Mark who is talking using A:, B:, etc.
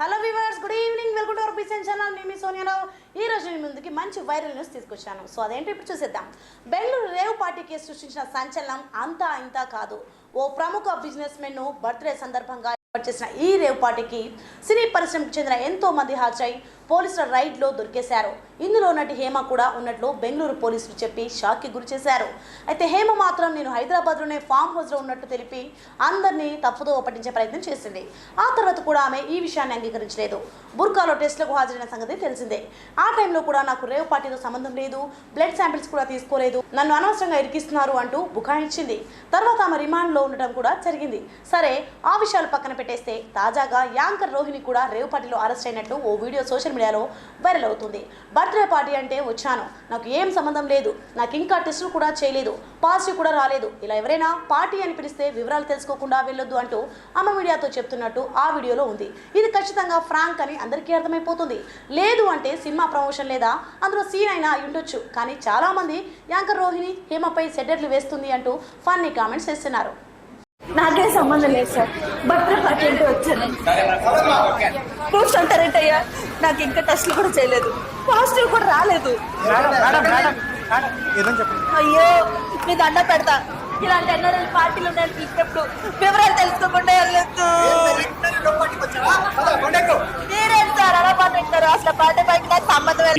A: Hello viewers కూడా evening వెళ్ళింటో BCN channel నేను సోనియారావు ఈ రోజు మీ ముందుకి మంచి వైరల్ న్యూస్ తీసుకొచ్చాను. సో అదేంటి ఇప్పుడు చూసేద్దాం. బెంగళూరు రేవ్ పార్టీకి సృష్టించిన సంచలనం అంతా ఇంతా కాదు. ఓ ప్రముఖ బిజినెస్ మెన్ను బర్త్డే సందర్భంగా ఏర్పాటు చేసిన ఈ రేవ్ పార్టీకి సినీ పరిశ్రమకు చెందిన ఎంతో మంది హాజరై పోలీసుల రైడ్లో దొరికేశారు. ఇందులో నటి హేమ కూడా ఉన్నట్లు బెంగళూరు పోలీసులు చెప్పి షాక్కి గురి చేశారు. అయితే హేమ మాత్రం నేను హైదరాబాద్లోనే ఫామ్ హౌస్లో ఉన్నట్టు తెలిపి అందరినీ తప్పుదో పట్టించే ప్రయత్నం చేసింది. ఆ తర్వాత కూడా ఆమె ఈ విషయాన్ని అంగీకరించలేదు. బుర్కాలో టెస్టులకు హాజరైన సంగతి తెలిసిందే. ఆ టైంలో కూడా నాకు రేవ్ పార్టీతో సంబంధం లేదు. బ్లడ్ శాంపిల్స్ కూడా తీసుకోలేదు. నన్ను అనవసరంగా ఇరికిస్తున్నారు అంటూ బుకాయించింది తర్వాత ఆమె రిమాండ్లో ఉండటం కూడా జరిగింది. సరే ఆ విషయాలు పక్కన పెట్టేస్తే తాజాగా యాంకర్ రోహిణి కూడా రేవ్ పార్టీలో అరెస్ట్ అయినట్లు ఓ వీడియో సోషల్ మీడియాలో వైరల్ అవుతుంది. బట్ బర్త్డే పార్టీ అంటే వచ్చాను. నాకు ఏం సంబంధం లేదు. నాకు ఇంకా టెస్టులు కూడా చేయలేదు. పాజిటివ్ కూడా రాలేదు. ఇలా ఎవరైనా పార్టీ అని పిలిస్తే వివరాలు తెలుసుకోకుండా వెళ్ళొద్దు అంటూ అమ్మ మీడియాతో చెప్తున్నట్టు ఆ వీడియోలో ఉంది. ఇది ఖచ్చితంగా ఫ్రాంక్ అని అందరికీ అర్థమైపోతుంది. లేదు అంటే సినిమా ప్రమోషన్ లేదా అందులో సీన్ అయినా ఉండొచ్చు. కానీ చాలామంది యాంకర్ రోహిణి హేమపై సెటర్లు వేస్తుంది అంటూ ఫన్నీ కామెంట్స్ చేస్తున్నారు.
B: నాకే సంబంధం లేదు సార్. పార్టీ అంటే వచ్చాను ప్రూఫ్స్ అంటారేంటయ్యా నాకు ఇంకా టెస్ట్లు కూడా చేయలేదు. పాజిటివ్ కూడా రాలేదు.
C: మేడం మేడం మేడం మేడం ఏదని చెప్పండి.
B: అయ్యో మీ దండ పెడతా. ఇలాంటి ఎన్నో పార్టీలు నేను పిలిచినప్పుడు వివరాలు తెలుసుకోకుండా వెళ్ళొద్దు. మీరేం సార్? అలా పాటింటారు అసలు పార్టీ నాకు సంబంధం లేదు.